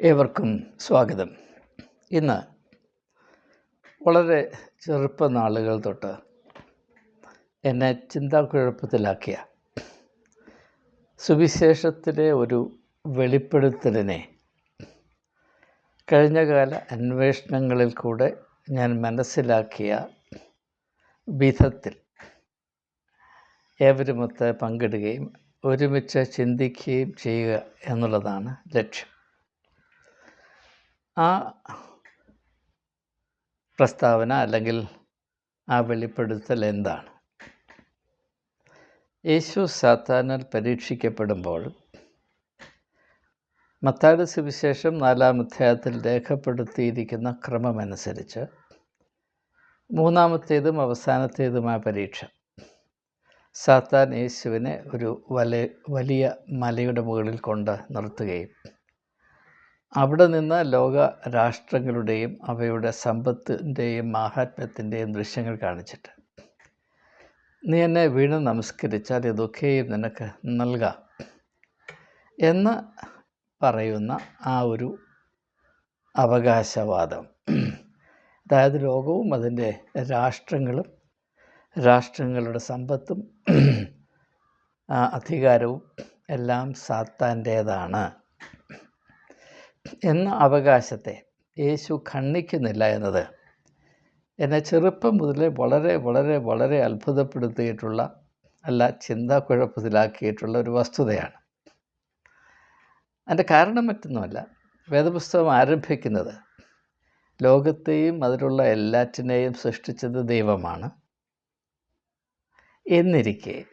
ഏവർക്കും സ്വാഗതം. ഇന്ന് വളരെ ചെറുപ്പ നാളുകൾ തൊട്ട് എന്നെ ചിന്താക്കുഴപ്പത്തിലാക്കിയ സുവിശേഷത്തിലെ ഒരു വെളിപ്പെടുത്തലിനെ കഴിഞ്ഞകാല അന്വേഷണങ്ങളിൽ കൂടെ ഞാൻ മനസ്സിലാക്കിയ വിധത്തിൽ ഏവരുമൊത്ത് പങ്കിടുകയും ഒരുമിച്ച് ചിന്തിക്കുകയും ചെയ്യുക എന്നുള്ളതാണ് ലക്ഷ്യം. ആ പ്രസ്താവന അല്ലെങ്കിൽ ആ വെളിപ്പെടുത്തൽ എന്താണ്? യേശു സാത്താനാൽ പരീക്ഷിക്കപ്പെടുമ്പോൾ മത്താട് സുവിശേഷം നാലാം അധ്യായത്തിൽ രേഖപ്പെടുത്തിയിരിക്കുന്ന ക്രമമനുസരിച്ച് മൂന്നാമത്തേതും അവസാനത്തേതുമായ പരീക്ഷ. സാത്താൻ യേശുവിനെ ഒരു വല വലിയ മലയുടെ മുകളിൽ കൊണ്ട് നിർത്തുകയും അവിടെ നിന്ന് ലോക രാഷ്ട്രങ്ങളുടെയും അവയുടെ സമ്പത്തിന്റെയും മാഹാത്മ്യത്തിന്റെയും ദൃശ്യങ്ങൾ കാണിച്ചിട്ട്. നീ എന്നെ വീണ് നമസ്കരിച്ചാൽ ഇതൊക്കെയും നിനക്ക് നൽകാം എന്ന് പറയുന്ന ആ ഒരു അവകാശവാദം. അതായത് ലോകവും അതിന്റെ രാഷ്ട്രങ്ങളും രാഷ്ട്രങ്ങളുടെ സമ്പത്തും അധികാരവും എല്ലാം സാത്താന്റേതാണ്. എന്ന അവകാശത്തെ യേശു ഖണ്ഡിക്കുന്നില്ല എന്നത് എന്നെ ചെറുപ്പം മുതലേ വളരെ വളരെ വളരെ അത്ഭുതപ്പെടുത്തിയിട്ടുള്ള അല്ല ചിന്താക്കുഴപ്പത്തിലാക്കിയിട്ടുള്ള ഒരു വസ്തുതയാണ്. അതിന്റെ കാരണം മറ്റൊന്നുമല്ല. വേദപുസ്തകം ആരംഭിക്കുന്നത് ലോകത്തെയും അതിലുള്ള എല്ലാറ്റിനെയും സൃഷ്ടിച്ചത് ദൈവമാണ്. എന്നിരിക്കെ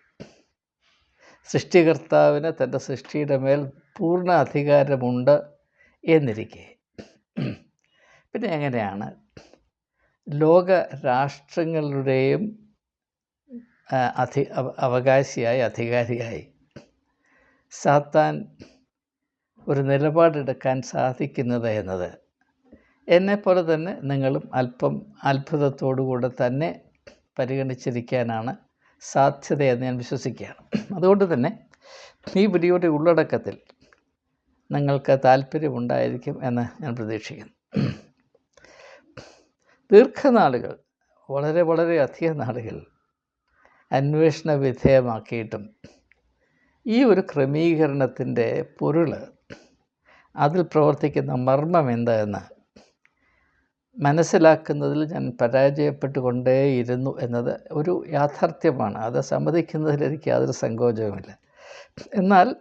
സൃഷ്ടികർത്താവിന് തന്റെ സൃഷ്ടിയുടെ മേൽ പൂർണ അധികാരമുണ്ട് എന്നിരിക്കെ. പിന്നെ എങ്ങനെയാണ്? ലോക രാഷ്ട്രങ്ങളുടെയും അധി അവകാശിയായി അധികാരിയായി സാത്താൻ ഒരു നിലപാടെടുക്കാൻ സാധിക്കുന്നത് എന്നത് എന്നെപ്പോലെ തന്നെ നിങ്ങളും അല്പം അത്ഭുതത്തോടുകൂടെ തന്നെ പരിഗണിച്ചിരിക്കാനാണ് സാധ്യതയെന്ന് ഞാൻ വിശ്വസിക്കുകയാണ്. അതുകൊണ്ട് തന്നെ ഈ വീഡിയോയുടെ ഉള്ളടക്കത്തിൽ നിങ്ങൾക്ക് താല്പര്യമുണ്ടായിരിക്കും എന്ന് ഞാൻ പ്രതീക്ഷിക്കുന്നു. ദീർഘനാളുകൾ വളരെ വളരെ അധിക നാളുകൾ അന്വേഷണ വിധേയമാക്കിയിട്ടും ഈ ഒരു ക്രമീകരണത്തിന്റെ പൊരുൾ അതിൽ പ്രവർത്തിക്കുന്ന മർമ്മം എന്താണെന്ന് മനസ്സിലാക്കുന്നതിൽ ഞാൻ പരാജയപ്പെട്ടുകൊണ്ടേയിരുന്നു എന്നത് ഒരു യാഥാർത്ഥ്യമാണ്. അത് സമ്മതിക്കുന്നതിൽ എനിക്ക് യാതൊരു സങ്കോചവുമില്ല. എന്നാൽ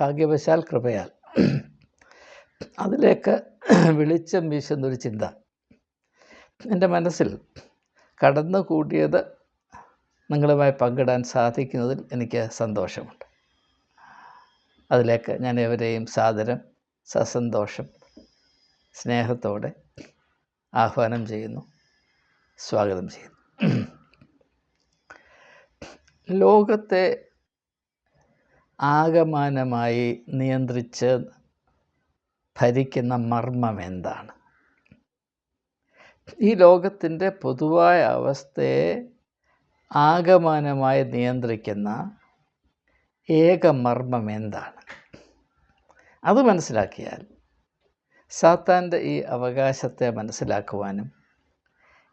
ഭാഗ്യവശാൽ കൃപയാൽ. അതിലേക്ക് വെളിച്ചം വീശുന്നൊരു ചിന്ത. എന്റെ മനസ്സിൽ കടന്നു കൂടിയത് നിങ്ങളുമായി പങ്കിടാൻ സാധിക്കുന്നതിൽ എനിക്ക് സന്തോഷമുണ്ട്. അതിലേക്ക് ഞാൻ എവരെയും സാദരം സസന്തോഷം സ്നേഹത്തോടെ ആഹ്വാനം ചെയ്യുന്നു സ്വാഗതം ചെയ്യുന്നു. ലോകത്തെ ആകമാനമായി നിയന്ത്രിച്ച് ഭരിക്കുന്ന മർമ്മം എന്താണ് ഈ ലോകത്തിന്റെ പൊതുവായ അവസ്ഥയെ ആകമാനമായി നിയന്ത്രിക്കുന്ന ഏക മർമ്മം എന്താണ് അത് മനസ്സിലാക്കിയാൽ സാത്താന്റെ ഈ അവകാശത്തെ മനസ്സിലാക്കുവാനും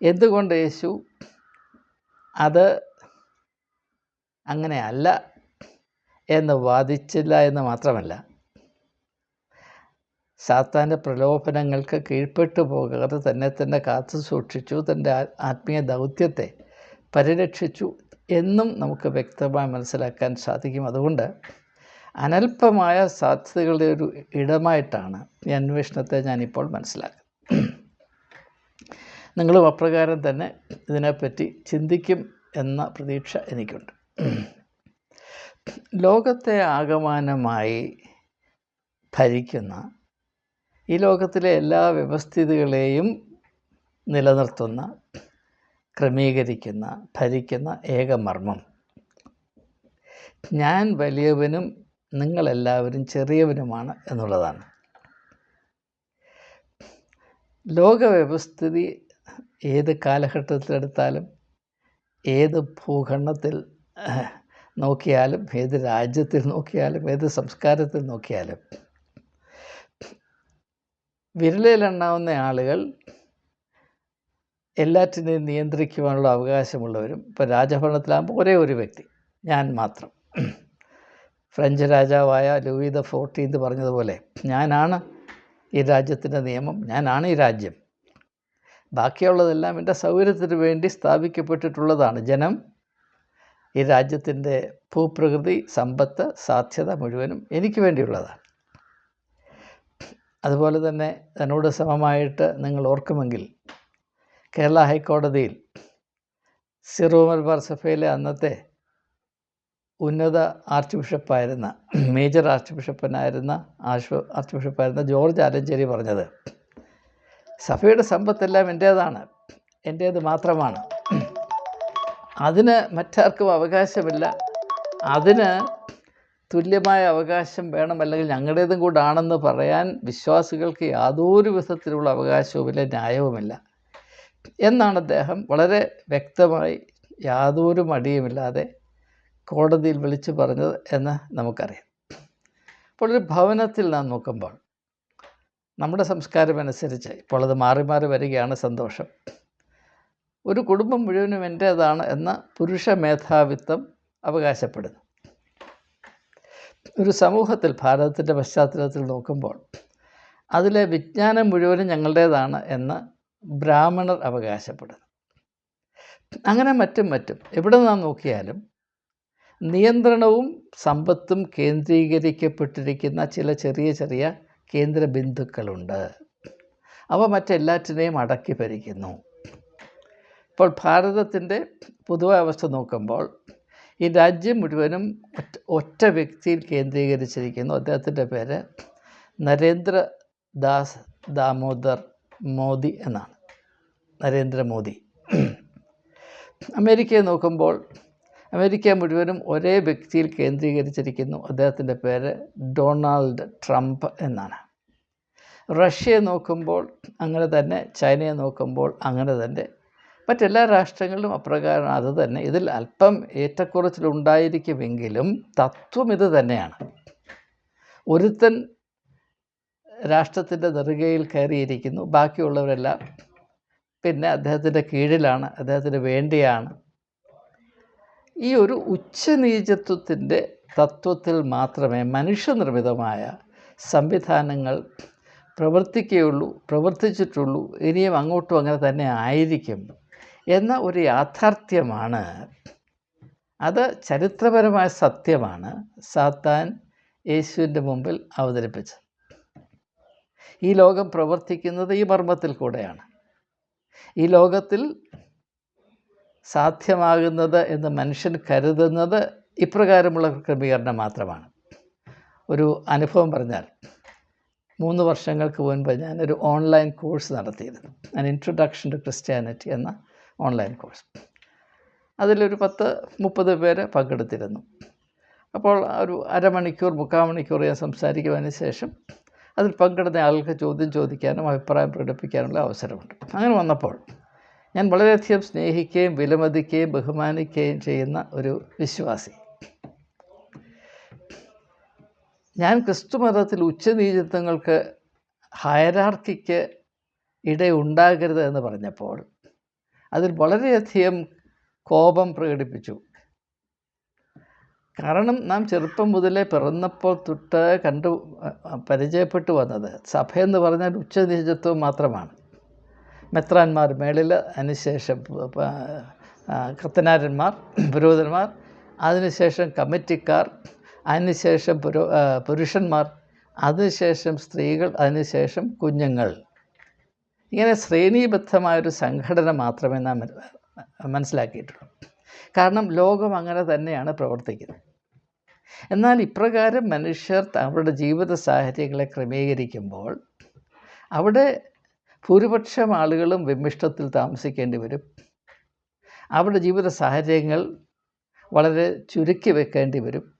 എന്തുകൊണ്ട് യേശു അത് അങ്ങനെ അല്ല എന്ന് വാദിച്ചില്ല എന്ന് മാത്രമല്ല. സാത്താന്റെ പ്രലോഭനങ്ങൾക്ക് കീഴ്പ്പെട്ടു പോകാതെ തന്നെ തന്നെ കാത്തു സൂക്ഷിച്ചു തന്റെ ആത്മീയ ദൗത്യത്തെ പരിരക്ഷിച്ചു എന്നും നമുക്ക് വ്യക്തമായി മനസ്സിലാക്കാൻ സാധിക്കും. അതുകൊണ്ട് അനൽപമായ സാധ്യതകളുടെ ഒരു ഇടമായിട്ടാണ് ഈ അന്വേഷണത്തെ ഞാനിപ്പോൾ മനസ്സിലാക്കുന്നത്. നിങ്ങളും അപ്രകാരം തന്നെ ഇതിനെപ്പറ്റി ചിന്തിക്കും എന്ന പ്രതീക്ഷ എനിക്കുണ്ട്. ലോകത്തെ ആകമാനമായി ഭരിക്കുന്ന ഈ ലോകത്തിലെ എല്ലാ വ്യവസ്ഥിതികളെയും നിലനിർത്തുന്ന ക്രമീകരിക്കുന്ന ഭരിക്കുന്ന ഏകമർമ്മം ഞാൻ വലിയവനും നിങ്ങളെല്ലാവരും ചെറിയവനുമാണ് എന്നുള്ളതാണ്. ലോകവ്യവസ്ഥിതി ഏത് കാലഘട്ടത്തിലെടുത്താലും ഏത് ഭൂഖണ്ഡത്തിൽ നോക്കിയാലും ഏത് രാജ്യത്തിൽ നോക്കിയാലും ഏത് സംസ്കാരത്തിൽ നോക്കിയാലും. വിരലിലെണ്ണാവുന്ന ആളുകൾ എല്ലാറ്റിനെയും നിയന്ത്രിക്കുവാനുള്ള അവകാശമുള്ളവരും ഇപ്പോൾ രാജഭരണത്തിലാകുമ്പോൾ ഒരേ ഒരു വ്യക്തി ഞാൻ മാത്രം. ഫ്രഞ്ച് രാജാവായ ലൂയി ദ ഫോർട്ടീൻത് പറഞ്ഞതുപോലെ ഞാനാണ് ഈ രാജ്യത്തിന്റെ നിയമം ഞാനാണ് ഈ രാജ്യം. ബാക്കിയുള്ളതെല്ലാം എന്റെ സൗകര്യത്തിന് വേണ്ടി സ്ഥാപിക്കപ്പെട്ടിട്ടുള്ളതാണ് ജനം. ഈ രാജ്യത്തിന്റെ ഭൂപ്രകൃതി സമ്പത്ത് സാധ്യത മുഴുവനും എനിക്ക് വേണ്ടിയുള്ളതാണ്. അതുപോലെ തന്നെ എന്നോട് സമമായിട്ട് നിങ്ങൾ ഓർക്കുമെങ്കിൽ കേരള ഹൈക്കോടതിയിൽ സിറോ മലബാർ സഭയിലെ അന്നത്തെ ഉന്നത ആർച്ച് ബിഷപ്പായിരുന്ന മേജർ ആർച്ച് ബിഷപ്പനായിരുന്ന ആർച്ച് ആർച്ച് ബിഷപ്പായിരുന്ന ജോർജ് ആലഞ്ചേരി പറഞ്ഞത് സഭയുടെ സമ്പത്തെല്ലാം എന്റേതാണ് എന്റേത് മാത്രമാണ്. അതിന് മറ്റാർക്കും അവകാശമില്ല. അതിന് തുല്യമായ അവകാശം വേണം അല്ലെങ്കിൽ ഞങ്ങളുടേതും കൂടാണെന്ന് പറയാൻ വിശ്വാസികൾക്ക് യാതൊരു വിധത്തിലുള്ള അവകാശവുമില്ല ന്യായവുമില്ല. എന്നാണ് അദ്ദേഹം വളരെ വ്യക്തമായി യാതൊരു മടിയുമില്ലാതെ കോടതിയിൽ വിളിച്ചു പറഞ്ഞത് എന്ന് നമുക്കറിയാം. അപ്പോൾ ഒരു ഭവനത്തിൽ നാം നോക്കുമ്പോൾ നമ്മുടെ സംസ്കാരം അനുസരിച്ച് ഇപ്പോൾ അത് മാറി മാറി വരികയാണ് സന്തോഷം. ഒരു കുടുംബം മുഴുവനും എന്റേതാണ് എന്ന പുരുഷ മേധാവിത്വം അവകാശപ്പെടുന്നു. ഒരു സമൂഹത്തിൽ ഭാരതത്തിന്റെ പശ്ചാത്തലത്തിൽ നോക്കുമ്പോൾ അതിലെ വിജ്ഞാനം മുഴുവനും ഞങ്ങളുടേതാണ് എന്ന് ബ്രാഹ്മണർ അവകാശപ്പെടുന്നു. അങ്ങനെ മറ്റും മറ്റും. എവിടെ നാം നോക്കിയാലും നിയന്ത്രണവും സമ്പത്തും കേന്ദ്രീകരിക്കപ്പെട്ടിരിക്കുന്ന ചില ചെറിയ ചെറിയ കേന്ദ്ര ബിന്ദുക്കളുണ്ട് അവ മറ്റെല്ലാറ്റിനെയും അടക്കി ഭരിക്കുന്നു ഇപ്പോൾ ഭാരതത്തിന്റെ പൊതുവായ അവസ്ഥ നോക്കുമ്പോൾ ഈ രാജ്യം മുഴുവനും ഒറ്റ ഒറ്റ വ്യക്തിയിൽ കേന്ദ്രീകരിച്ചിരിക്കുന്നു. അദ്ദേഹത്തിന്റെ പേര് നരേന്ദ്ര ദാസ് ദാമോദർ മോദി എന്നാണ്. നരേന്ദ്രമോദി അമേരിക്കയെ നോക്കുമ്പോൾ അമേരിക്ക മുഴുവനും ഒരേ വ്യക്തിയിൽ കേന്ദ്രീകരിച്ചിരിക്കുന്നു. അദ്ദേഹത്തിന്റെ പേര് ഡൊണാൾഡ് ട്രംപ് എന്നാണ്. റഷ്യയെ നോക്കുമ്പോൾ അങ്ങനെ തന്നെ ചൈനയെ നോക്കുമ്പോൾ അങ്ങനെ തന്നെ മറ്റെല്ലാ രാഷ്ട്രങ്ങളിലും അപ്രകാരം അത് തന്നെ. ഇതിൽ അല്പം ഏറ്റക്കുറച്ചിലുണ്ടായിരിക്കുമെങ്കിലും തത്വം ഇത് തന്നെയാണ്. ഒരുത്തൻ രാഷ്ട്രത്തിന്റെ നെറുകയിൽ കയറിയിരിക്കുന്നു. ബാക്കിയുള്ളവരെല്ലാം പിന്നെ അദ്ദേഹത്തിന്റെ കീഴിലാണ് അദ്ദേഹത്തിന് വേണ്ടിയാണ്. ഈ ഒരു ഉച്ചനീചത്വത്തിന്റെ തത്വത്തിൽ മാത്രമേ മനുഷ്യനിർമ്മിതമായ സംവിധാനങ്ങൾ പ്രവർത്തിക്കുകയുള്ളൂ പ്രവർത്തിച്ചിട്ടുള്ളൂ. ഇനിയും അങ്ങോട്ടും അങ്ങനെ തന്നെ ആയിരിക്കും. എന്ന ഒരു യാഥാർത്ഥ്യമാണ്. അത് ചരിത്രപരമായ സത്യമാണ്. സാത്താൻ യേശുവിന്റെ മുമ്പിൽ അവതരിപ്പിച്ചത്. ഈ ലോകം പ്രവർത്തിക്കുന്നത് ഈ മർമ്മത്തിൽ കൂടെയാണ്. ഈ ലോകത്തിൽ സാധ്യമാകുന്നത് എന്ന് മനുഷ്യൻ കരുതുന്നത് ഇപ്രകാരമുള്ള ക്രമീകരണം മാത്രമാണ്. ഒരു അനുഭവം പറഞ്ഞാൽ മൂന്ന് വർഷങ്ങൾക്ക് മുൻപ് ഞാനൊരു ഓൺലൈൻ കോഴ്സ് നടത്തിയിരുന്നു. ആൻ ഇൻട്രൊഡക്ഷൻ ടു ക്രിസ്ത്യാനിറ്റി എന്ന ഓൺലൈൻ കോഴ്സ്. അതിലൊരു പത്ത് മുപ്പത് പേര് പങ്കെടുത്തിരുന്നു. അപ്പോൾ ഒരു അരമണിക്കൂർ മുക്കാൽ മണിക്കൂർ ഞാൻ സംസാരിക്കുവാന് ശേഷം അതിൽ പങ്കെടുത്ത ആൾക്ക് ചോദ്യം ചോദിക്കാനും അഭിപ്രായം പ്രകടിപ്പിക്കാനുള്ള അവസരമുണ്ട്. അങ്ങനെ വന്നപ്പോൾ ഞാൻ വളരെയധികം സ്നേഹിക്കുകയും വിലമതിക്കുകയും ബഹുമാനിക്കുകയും ചെയ്യുന്ന ഒരു വിശ്വാസി. ഞാൻ ക്രിസ്തു മതത്തിൽ ഉച്ചനീചിത്വങ്ങൾക്ക് ഹയരാർക്കിക്ക് ഇടയുണ്ടാകരുത് എന്ന് പറഞ്ഞപ്പോൾ അതിൽ വളരെയധികം കോപം പ്രകടിപ്പിച്ചു. കാരണം നാം ചെറുപ്പം മുതലേ പിറന്നപ്പോൾ തൊട്ട് കണ്ടു പരിചയപ്പെട്ടു വന്നത് സഭയെന്ന് പറഞ്ഞാൽ ഉച്ചനീചത്വം മാത്രമാണ്. മെത്രാന്മാർ മേളിൽ അതിനുശേഷം കത്തനാരന്മാർ പുരോഹിതന്മാർ അതിനുശേഷം കമ്മിറ്റിക്കാർ അതിനുശേഷം പുരോ പുരുഷന്മാർ അതിനുശേഷം സ്ത്രീകൾ അതിനുശേഷം കുഞ്ഞുങ്ങൾ. ഇങ്ങനെ ശ്രേണീബദ്ധമായൊരു സംഘടന മാത്രമേ നാം മനസ്സിലാക്കിയിട്ടുള്ളൂ. കാരണം ലോകം അങ്ങനെ തന്നെയാണ് പ്രവർത്തിക്കുന്നത്. എന്നാൽ ഇപ്രകാരം മനുഷ്യർ അവരുടെ ജീവിത സാഹചര്യങ്ങളെ ക്രമീകരിക്കുമ്പോൾ അവിടെ ഭൂരിപക്ഷം ആളുകളും വിമിഷ്ടത്തിൽ താമസിക്കേണ്ടി വരും. അവരുടെ ജീവിത സാഹചര്യങ്ങൾ വളരെ ചുരുക്കി വെക്കേണ്ടി വരും.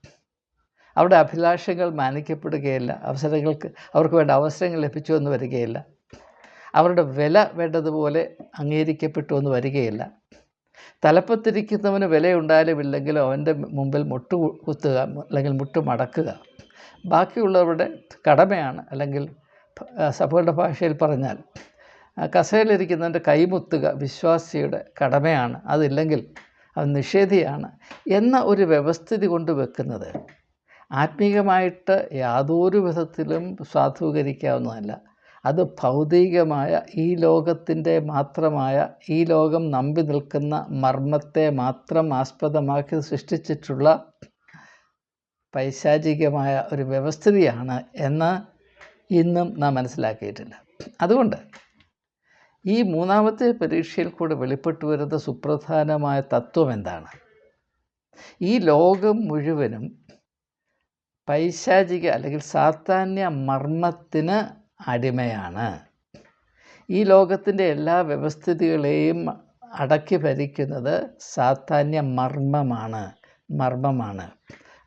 അവരുടെ അഭിലാഷങ്ങൾ മാനിക്കപ്പെടുകയില്ല. അവസരങ്ങൾക്ക് അവർക്ക് വേണ്ട അവസരങ്ങൾ ലഭിച്ചു എന്ന് വരികയില്ല. അവരുടെ വില വേണ്ടതുപോലെ അംഗീകരിക്കപ്പെട്ടു എന്ന് വരികയില്ല. തലപ്പത്തിരിക്കുന്നവന് വിലയുണ്ടായാലും ഇല്ലെങ്കിലും അവന്റെ മുമ്പിൽ മുട്ടു കുത്തുക അല്ലെങ്കിൽ മുട്ട് മടക്കുക. ബാക്കിയുള്ളവരുടെ കടമയാണ് അല്ലെങ്കിൽ സഭകളുടെ ഭാഷയിൽ പറഞ്ഞാൽ കസേലിരിക്കുന്നവന്റെ കൈമുത്തുക വിശ്വാസിയുടെ കടമയാണ് അതില്ലെങ്കിൽ അവൻ നിഷേധിയാണ് എന്ന ഒരു വ്യവസ്ഥിതി കൊണ്ട് വെക്കുന്നത്. ആത്മീകമായിട്ട് യാതൊരു വിധത്തിലും സാധൂകരിക്കാവുന്നതല്ല. അത് ഭൗതികമായ ഈ ലോകത്തിന്റെ മാത്രമായ ഈ ലോകം നമ്പി നിൽക്കുന്ന മർമ്മത്തെ മാത്രം ആസ്പദമാക്കി സൃഷ്ടിച്ചിട്ടുള്ള പൈശാചികമായ ഒരു വ്യവസ്ഥിതിയാണ് എന്ന് ഇന്നും നാം മനസ്സിലാക്കിയിട്ടില്ല. അതുകൊണ്ട് ഈ മൂന്നാമത്തെ പരീക്ഷയിൽ കൂടെ വെളിപ്പെട്ടു വരുന്ന സുപ്രധാനമായ തത്വം എന്താണ്? ഈ ലോകം മുഴുവനും പൈശാചിക അല്ലെങ്കിൽ സാത്താന്യ മർമ്മത്തിന് അടിമയാണ്. ഈ ലോകത്തിന്റെ എല്ലാ വ്യവസ്ഥിതികളെയും അടക്കി ഭരിക്കുന്നത് സാത്താന്യ മർമ്മമാണ് മർമ്മമാണ്.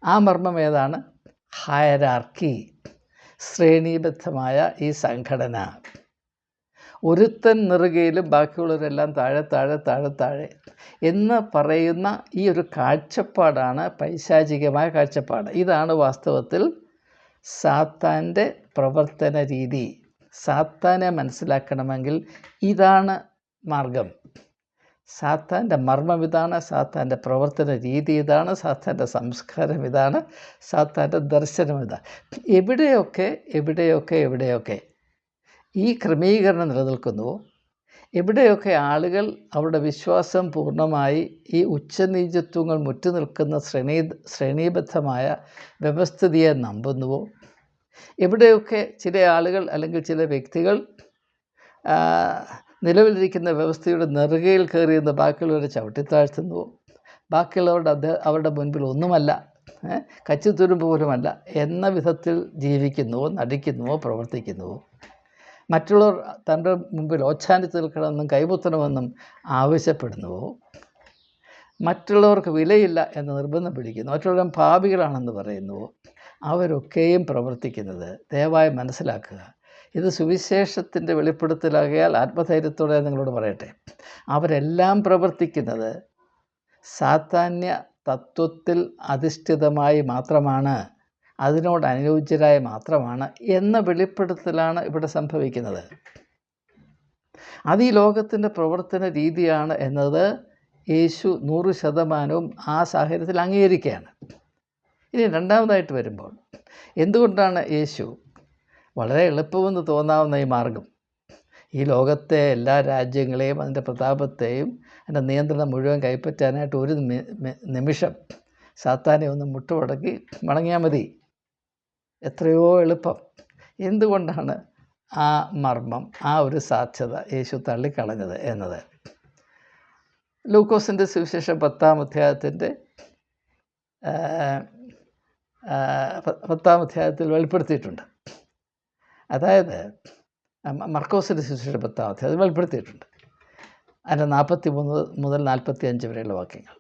ആ മർമ്മം ഏതാണ്? ഹയരാർക്കി ശ്രേണീബദ്ധമായ ഈ സംഘടന. ഒരുത്തൻ നെറുകയിലും ബാക്കിയുള്ളവരെല്ലാം താഴെ താഴെ താഴെ താഴെ എന്ന് പറയുന്ന ഈ ഒരു കാഴ്ചപ്പാടാണ് പൈശാചികമായ കാഴ്ചപ്പാട്. ഇതാണ് വാസ്തവത്തിൽ സാത്താന്റെ പ്രവർത്തന രീതി. സാത്താനെ മനസ്സിലാക്കണമെങ്കിൽ ഇതാണ് മാർഗം. സാത്താന്റെ മർമ്മം ഇതാണ് സാത്താന്റെ പ്രവർത്തന രീതി ഇതാണ് സാത്താന്റെ സംസ്കാരം ഇതാണ് സാത്താന്റെ ദർശനം ഇതാണ് എവിടെയൊക്കെ എവിടെയൊക്കെ എവിടെയൊക്കെ ഈ ക്രമീകരണം നിലനിൽക്കുന്നുവോ എവിടെയൊക്കെ ആളുകൾ അവരുടെ വിശ്വാസം പൂർണമായി ഈ ഉച്ചനീചത്വങ്ങൾ മുറ്റുനിൽക്കുന്ന ശ്രേണീ ശ്രേണീബദ്ധമായ വ്യവസ്ഥിതിയെ നമ്പുന്നുവോ? എവിടെയൊക്കെ ചില ആളുകൾ അല്ലെങ്കിൽ ചില വ്യക്തികൾ നിലവിലിരിക്കുന്ന വ്യവസ്ഥയുടെ നെറുകയിൽ കയറിയെന്ന് ബാക്കിയുള്ളവരെ ചവിട്ടിത്താഴ്ത്തുന്നുവോ ബാക്കിയുള്ളവരുടെ അത് അവരുടെ മുൻപിൽ ഒന്നുമല്ല കച്ചിത്തുരുമ്പ് പോലുമല്ല എന്ന വിധത്തിൽ ജീവിക്കുന്നുവോ നടിക്കുന്നുവോ പ്രവർത്തിക്കുന്നുവോ മറ്റുള്ളവർ തന്റെ മുമ്പിൽ ഓച്ഛാനിച്ച് നിൽക്കണമെന്നും കൈപുത്തണമെന്നും ആവശ്യപ്പെടുന്നുവോ മറ്റുള്ളവർക്ക് വിലയില്ല എന്ന് നിർബന്ധം പിടിക്കുന്നു. മറ്റുള്ളവരും പാപികളാണെന്ന് പറയുന്നുവോ അവരൊക്കെയും പ്രവർത്തിക്കുന്നത്. ദയവായി മനസ്സിലാക്കുക. ഇത് സുവിശേഷത്തിന്റെ വെളിപ്പെടുത്തലാകിയാൽ ആത്മധൈര്യത്തോടെ നിങ്ങളോട് പറയട്ടെ. അവരെല്ലാം പ്രവർത്തിക്കുന്നത് സാത്താന്യ തത്വത്തിൽ അധിഷ്ഠിതമായി മാത്രമാണ് അതിനോട് അനുയോജ്യരായി മാത്രമാണ് എന്ന വെളിപ്പെടുത്തലാണ് ഇവിടെ സംഭവിക്കുന്നത്. അത് ഈ ലോകത്തിന്റെ പ്രവർത്തന രീതിയാണ് എന്നത് യേശു നൂറ് ശതമാനവും ആ സാഹചര്യത്തിൽ അംഗീകരിക്കുകയാണ്. ഇനി രണ്ടാമതായിട്ട് വരുമ്പോൾ എന്തുകൊണ്ടാണ് യേശു വളരെ എളുപ്പമെന്ന് തോന്നാവുന്ന ഈ മാർഗം? ഈ ലോകത്തെ എല്ലാ രാജ്യങ്ങളെയും അതിന്റെ പ്രതാപത്തെയും അതിന്റെ നിയന്ത്രണം മുഴുവൻ കൈപ്പറ്റാനായിട്ട് ഒരു നിമിഷം സാത്താനെ ഒന്ന് മുട്ടുമടക്കി മടങ്ങിയാൽ മതി. എത്രയോ എളുപ്പം. എന്തുകൊണ്ടാണ് ആ മർമ്മം ആ ഒരു സാധ്യത യേശു തള്ളിക്കളഞ്ഞത് എന്നത്? ലൂക്കോസിന്റെ സുവിശേഷം പത്താം അധ്യായത്തിന്റെ പത്താം അധ്യായത്തിൽ വെളിപ്പെടുത്തിയിട്ടുണ്ട്. അതായത് മർക്കോസിന്റെ സുവിശേഷം പത്താം അധ്യായത്തിൽ വെളിപ്പെടുത്തിയിട്ടുണ്ട്. അതിന്റെ നാൽപ്പത്തി മൂന്ന് മുതൽ നാൽപ്പത്തി അഞ്ച് വരെയുള്ള വാക്യങ്ങൾ.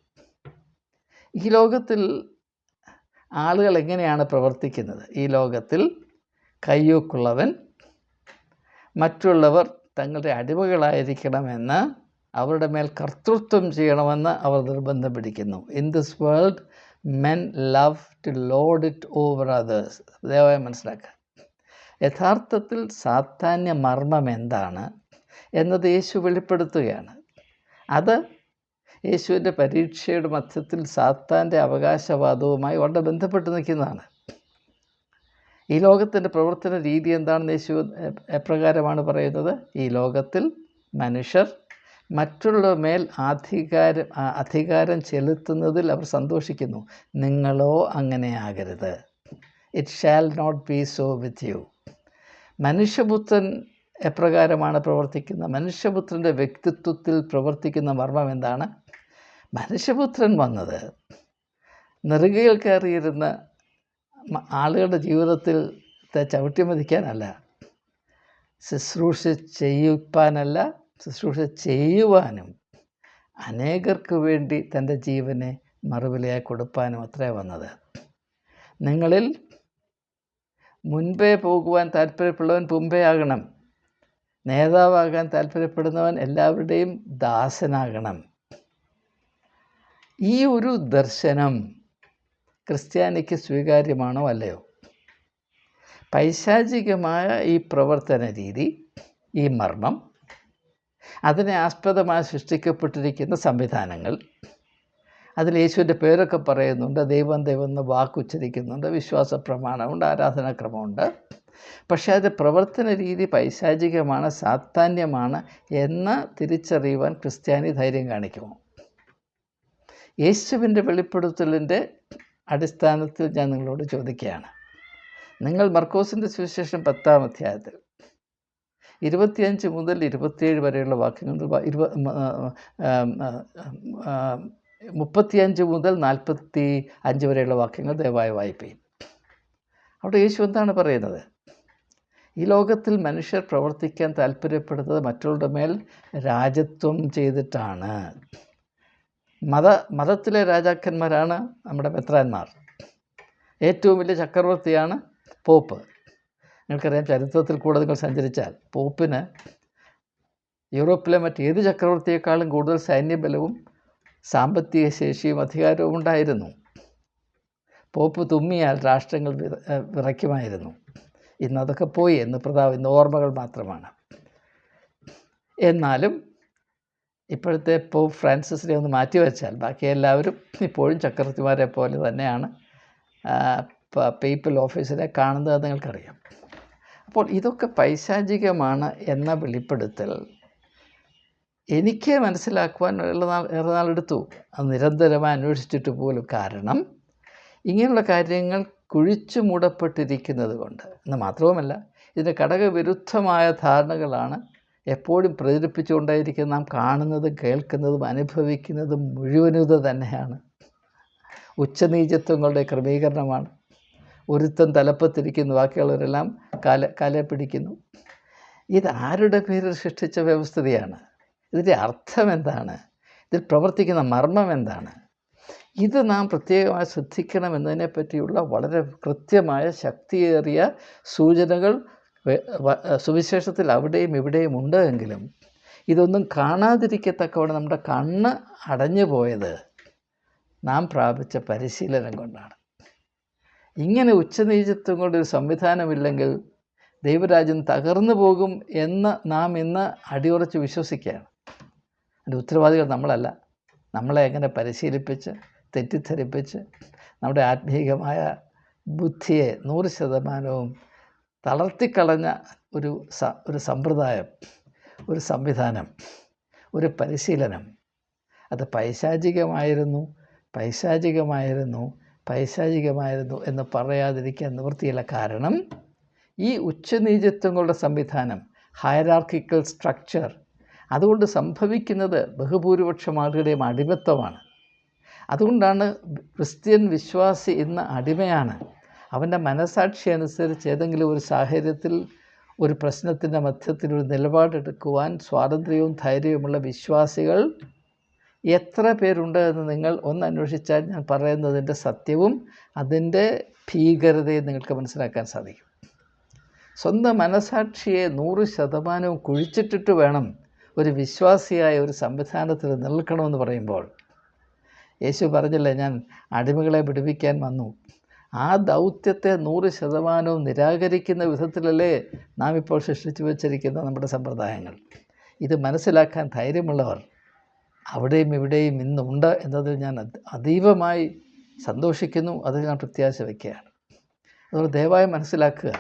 ഈ ലോകത്തിൽ ആളുകൾ എങ്ങനെയാണ് പ്രവർത്തിക്കുന്നത്? ഈ ലോകത്തിൽ കയ്യൂക്കുള്ളവൻ മറ്റുള്ളവർ തങ്ങളുടെ അടിമകളായിരിക്കണമെന്ന് അവരുടെ മേൽ കർത്തൃത്വം ചെയ്യണമെന്ന് അവർ നിർബന്ധം പിടിക്കുന്നു. In this world men love to lord it over others ദയവായി മനസ്സിലാക്കുക. യഥാർത്ഥത്തിൽ സാധാന്യ മർമ്മം എന്താണ് എന്നത് യേശു വെളിപ്പെടുത്തുകയാണ്. അത് യേശുവിന്റെ പരീക്ഷയുടെ മധ്യത്തിൽ സാത്താന്റെ അവകാശവാദവുമായി വളരെ ബന്ധപ്പെട്ട് നിൽക്കുന്നതാണ്. ഈ ലോകത്തിന്റെ പ്രവർത്തന രീതി എന്താണെന്ന് യേശു എപ്രകാരമാണ് പറയുന്നത്? ഈ ലോകത്തിൽ മനുഷ്യർ മറ്റുള്ള മേൽ അധികാരം അധികാരം ചെലുത്തുന്നതിൽ അവർ സന്തോഷിക്കുന്നു. നിങ്ങളോ അങ്ങനെ ആകരുത് it shall not be so with you മനുഷ്യപുത്രൻ എപ്രകാരമാണ് പ്രവർത്തിക്കുന്ന മനുഷ്യപുത്രന്റെ വ്യക്തിത്വത്തിൽ പ്രവർത്തിക്കുന്ന മർമ്മം എന്താണ്? മനുഷ്യപുത്രൻ വന്നത്. നെറുകയിൽ കയറിയിരുന്ന ആളുകളുടെ ജീവിതത്തിൽ ചവിട്ടിമതിക്കാനല്ല. ചവിട്ടി മതിക്കാനല്ല ശുശ്രൂഷ ചെയ്യിപ്പാനല്ല ശുശ്രൂഷ ചെയ്യുവാനും അനേകർക്ക് വേണ്ടി തന്റെ ജീവനെ മറുവിലയായി കൊടുപ്പാനും അത്രേ വന്നത്. നിങ്ങളിൽ മുൻപേ പോകുവാൻ താല്പര്യപ്പെടുന്നവൻ മുമ്പേ ആകണം നേതാവാകാൻ താല്പര്യപ്പെടുന്നവൻ എല്ലാവരുടെയും ദാസനാകണം. ഈ ഒരു ദർശനം ക്രിസ്ത്യാനിക്ക് സ്വീകാര്യമാണോ അല്ലയോ? പൈശാചികമായ ഈ പ്രവർത്തന രീതി ഈ മർമ്മം അതിനെ ആസ്പദമായി സൃഷ്ടിക്കപ്പെട്ടിരിക്കുന്ന സംവിധാനങ്ങൾ. അതിൽ യേശുവിന്റെ പേരൊക്കെ പറയുന്നുണ്ട് ദൈവം ദൈവം എന്ന് വാക്കുച്ചരിക്കുന്നുണ്ട് വിശ്വാസ പ്രമാണമുണ്ട് ആരാധനാക്രമമുണ്ട്. പക്ഷേ അത് പ്രവർത്തന രീതി പൈശാചികമാണ് സാത്താന്യമാണ് എന്ന് തിരിച്ചറിയുവാൻ ക്രിസ്ത്യാനി ധൈര്യം കാണിക്കുമോ? യേശുവിന്റെ വെളിപ്പെടുത്തലിന്റെ അടിസ്ഥാനത്തിൽ ഞാൻ നിങ്ങളോട് ചോദിക്കുകയാണ്. നിങ്ങൾ മർക്കോസിന്റെ സുവിശേഷം പത്താം അധ്യായത്തിൽ ഇരുപത്തിയഞ്ച് മുതൽ ഇരുപത്തിയേഴ് വരെയുള്ള വാക്യങ്ങൾ ഇരുപ മുപ്പത്തിയഞ്ച് മുതൽ നാൽപ്പത്തി അഞ്ച് വരെയുള്ള വാക്യങ്ങൾ ദയവായി വായിപ്പീൻ അവിടെ യേശു എന്താണ് പറയുന്നത്? ഈ ലോകത്തിൽ മനുഷ്യർ പ്രവർത്തിക്കാൻ താല്പര്യപ്പെടുന്നത് മറ്റുള്ളവരുടെ മേൽ രാജത്വം ചെയ്തിട്ടാണ്. മത മതത്തിലെ രാജാക്കന്മാരാണ് നമ്മുടെ മെത്രാന്മാർ. ഏറ്റവും വലിയ ചക്രവർത്തിയാണ് പോപ്പ്. നിങ്ങൾക്കറിയാം ചരിത്രത്തിൽ കൂടെ നിങ്ങൾ സഞ്ചരിച്ചാൽ പോപ്പിന് യൂറോപ്പിലെ മറ്റേത് ചക്രവർത്തിയെക്കാളും കൂടുതൽ സൈന്യബലവും സാമ്പത്തിക ശേഷിയും അധികാരവും ഉണ്ടായിരുന്നു. പോപ്പ് തുമ്മിയാൽ രാഷ്ട്രങ്ങൾ വിറയ്ക്കുമായിരുന്നു. ഇന്നതൊക്കെ പോയി എന്ന് പ്രതാപ് ഇന്ന് ഓർമ്മകൾ മാത്രമാണ്. എന്നാലും ഇപ്പോഴത്തെ പോപ്പ് ഫ്രാൻസിസിനെ ഒന്ന് മാറ്റിവെച്ചാൽ ബാക്കി എല്ലാവരും ഇപ്പോഴും ചക്രവർത്തിമാരെ പോലെ തന്നെയാണ് പീപ്പിൾ ഓഫീസിനെ കാണുന്നത് നിങ്ങൾക്കറിയാം. അപ്പോൾ ഇതൊക്കെ പൈശാചികമാണ് എന്ന വെളിപ്പെടുത്തൽ. എനിക്ക് മനസ്സിലാക്കുവാൻ ഏറെ നാളെടുത്തു അത് നിരന്തരമായി അന്വേഷിച്ചിട്ട് പോലും കാരണം ഇങ്ങനെയുള്ള കാര്യങ്ങൾ കുഴിച്ചു മൂടപ്പെട്ടിരിക്കുന്നത് കൊണ്ട്. എന്ന് മാത്രവുമല്ല ഇതിന്റെ ഘടകവിരുദ്ധമായ ധാരണകളാണ് എപ്പോഴും പ്രചരിപ്പിച്ചുകൊണ്ടേയിരിക്കുന്ന നാം കാണുന്നതും കേൾക്കുന്നതും അനുഭവിക്കുന്നതും മുഴുവനും ഇത് തന്നെയാണ്. ഉച്ചനീചത്വങ്ങളുടെ ക്രമീകരണമാണ്. ഒരുത്തൻ തലപ്പത്തിരിക്കുന്നു ബാക്കിയുള്ളവരെല്ലാം കാല കല പിടിക്കുന്നു. ഇതാരുടെ പേരിൽ സൃഷ്ടിച്ച വ്യവസ്ഥിതിയാണ്? ഇതിന്റെ അർത്ഥം എന്താണ്? ഇതിൽ പ്രവർത്തിക്കുന്ന മർമ്മം എന്താണ്? ഇത് നാം പ്രത്യേകമായി ശ്രദ്ധിക്കണം എന്നതിനെ പറ്റിയുള്ള വളരെ കൃത്യമായ ശക്തിയേറിയ സൂചനകൾ സുവിശേഷത്തിൽ അവിടെയും ഇവിടെയും ഉണ്ട് എങ്കിലും ഇതൊന്നും കാണാതിരിക്കത്തക്കവണ്ണം നമ്മുടെ കണ്ണ് അടഞ്ഞു പോയത് നാം പ്രാപിച്ച പരിശീലനം കൊണ്ടാണ്. ഇങ്ങനെ ഉച്ചനീചത്വം കൊണ്ടൊരു സംവിധാനമില്ലെങ്കിൽ ദൈവരാജ്യം തകർന്നു പോകും എന്ന് നാം ഇന്ന് അടിയുറച്ച് വിശ്വസിക്കുകയാണ്. അതിന്റെ ഉത്തരവാദികൾ നമ്മളല്ല. നമ്മളെ എങ്ങനെ പരിശീലിപ്പിച്ച് തെറ്റിദ്ധരിപ്പിച്ച് നമ്മുടെ ആത്മീയമായ ബുദ്ധിയെ നൂറ് ശതമാനവും തളർത്തിക്കളഞ്ഞ ഒരു സ ഒരു സമ്പ്രദായം ഒരു സംവിധാനം ഒരു പരിശീലനം. അത് പൈശാചികമായിരുന്നു പൈശാചികമായിരുന്നു. പൈശാചികമായിരുന്നു എന്ന് പറയാതിരിക്കാൻ നിവൃത്തിയില്ല. കാരണം ഈ ഉച്ചനീചത്വങ്ങളുടെ സംവിധാനം ഹയറാർക്കിക്കൽ സ്ട്രക്ചർ അതുകൊണ്ട് സംഭവിക്കുന്നത് ബഹുഭൂരിപക്ഷം ആളുകളുടെയും അടിമത്വമാണ് അതുകൊണ്ടാണ് ക്രിസ്ത്യൻ വിശ്വാസി ഇന്ന് അടിമയാണ് അവന്റെ മനസാക്ഷി അനുസരിച്ച് ഏതെങ്കിലും ഒരു സാഹചര്യത്തിൽ ഒരു പ്രശ്നത്തിന്റെ മധ്യത്തിൽ ഒരു നിലപാടെടുക്കുവാൻ സ്വാതന്ത്ര്യവും ധൈര്യവുമുള്ള വിശ്വാസികൾ എത്ര പേരുണ്ട് എന്ന് നിങ്ങൾ ഒന്ന് അന്വേഷിച്ചാൽ ഞാൻ പറയുന്നതിന്റെ സത്യവും അതിന്റെ ഭീകരതയും നിങ്ങൾക്ക് മനസ്സിലാക്കാൻ സാധിക്കും. സ്വന്തം മനസാക്ഷിയെ നൂറ് ശതമാനവും കുഴിച്ചിട്ടിട്ട് വേണം ഒരു വിശ്വാസിയായ ഒരു സംവിധാനത്തിൽ നിൽക്കണമെന്ന് പറയുമ്പോൾ. യേശു പറഞ്ഞില്ലേ ഞാൻ അടിമകളെ പിടിപ്പിക്കാൻ വന്നു. ആ ദൗത്യത്തെ നൂറ് ശതമാനവും നിരാകരിക്കുന്ന വിധത്തിലല്ലേ നാം ഇപ്പോൾ സൃഷ്ടിച്ചു വച്ചിരിക്കുന്ന നമ്മുടെ സമ്പ്രദായങ്ങൾ? ഇത് മനസ്സിലാക്കാൻ ധൈര്യമുള്ളവർ അവിടെയും ഇവിടെയും ഇന്നുണ്ട് എന്നതിൽ ഞാൻ അത് അതീവമായി സന്തോഷിക്കുന്നു. അതിൽ ഞാൻ പ്രത്യാശ വയ്ക്കുകയാണ് അതുകൊണ്ട് ദയവായി മനസ്സിലാക്കുക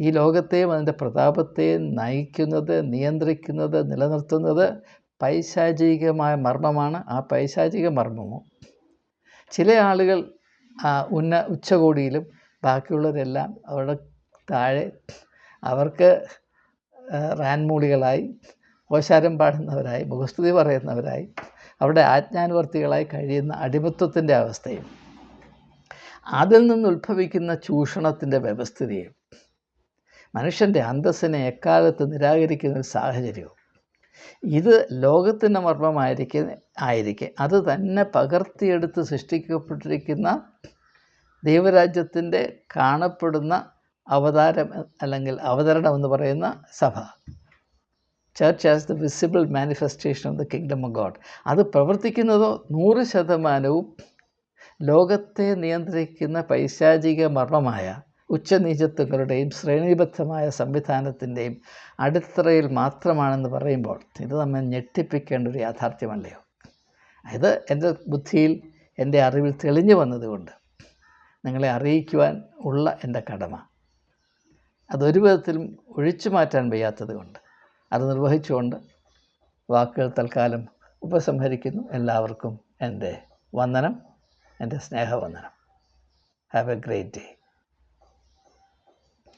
ഈ ലോകത്തെയും അതിന്റെ പ്രതാപത്തെയും നയിക്കുന്നത് നിയന്ത്രിക്കുന്നത് നിലനിർത്തുന്നത് പൈശാചികമായ മർമ്മമാണ്. ആ പൈശാചിക മർമ്മമോ ചില ആളുകൾ ഉന്ന ഉച്ചകോടിയിലും ബാക്കിയുള്ളവരെല്ലാം അവരുടെ താഴെ അവർക്ക് റാൻമൂളികളായി ഓശാരം പാടുന്നവരായി മുഖസ്തുതി പറയുന്നവരായി അവിടെ ആജ്ഞാനുവർത്തികളായി കഴിയുന്ന അടിമത്വത്തിന്റെ അവസ്ഥയും അതിൽ നിന്ന് ഉത്ഭവിക്കുന്ന ചൂഷണത്തിന്റെ വ്യവസ്ഥിതിയും മനുഷ്യന്റെ അന്തസ്സിനെ എക്കാലത്ത് നിരാകരിക്കുന്ന ഒരു സാഹചര്യവും ഇത് ലോകത്തിന്റെ മർമ്മമായിരിക്കും ആയിരിക്കെ അത് തന്നെ പകർത്തിയെടുത്ത് സൃഷ്ടിക്കപ്പെട്ടിരിക്കുന്ന ദൈവരാജ്യത്തിന്റെ കാണപ്പെടുന്ന അവതാരം അല്ലെങ്കിൽ അവതരണം എന്ന് പറയുന്ന സഭ. Church as the visible manifestation of the kingdom of God അത് പ്രവർത്തിക്കുന്നതോ നൂറ് ശതമാനവും ലോകത്തെ നിയന്ത്രിക്കുന്ന പൈശാചിക മർമ്മമായ ഉച്ചനീചത്വങ്ങളുടെയും ശ്രേണീബദ്ധമായ സംവിധാനത്തിന്റെയും അടിത്തറയിൽ മാത്രമാണെന്ന് പറയുമ്പോൾ ഇത് നമ്മെ ഞെട്ടിപ്പിക്കേണ്ട ഒരു യാഥാർത്ഥ്യമല്ലയോ? ഇത് എന്റെ ബുദ്ധിയിൽ എന്റെ അറിവിൽ തെളിഞ്ഞു വന്നതുകൊണ്ട് നിങ്ങളെ അറിയിക്കുവാൻ ഉള്ള എന്റെ കടമ. അതൊരു വിധത്തിലും ഒഴിച്ചു മാറ്റാൻ വയ്യാത്തത് കൊണ്ട് അത് നിർവഹിച്ചുകൊണ്ട് വാക്കുകൾ തൽക്കാലം ഉപസംഹരിക്കുന്നു. എല്ലാവർക്കും എന്റെ വന്ദനം എന്റെ സ്നേഹവന്ദനം. Have A great day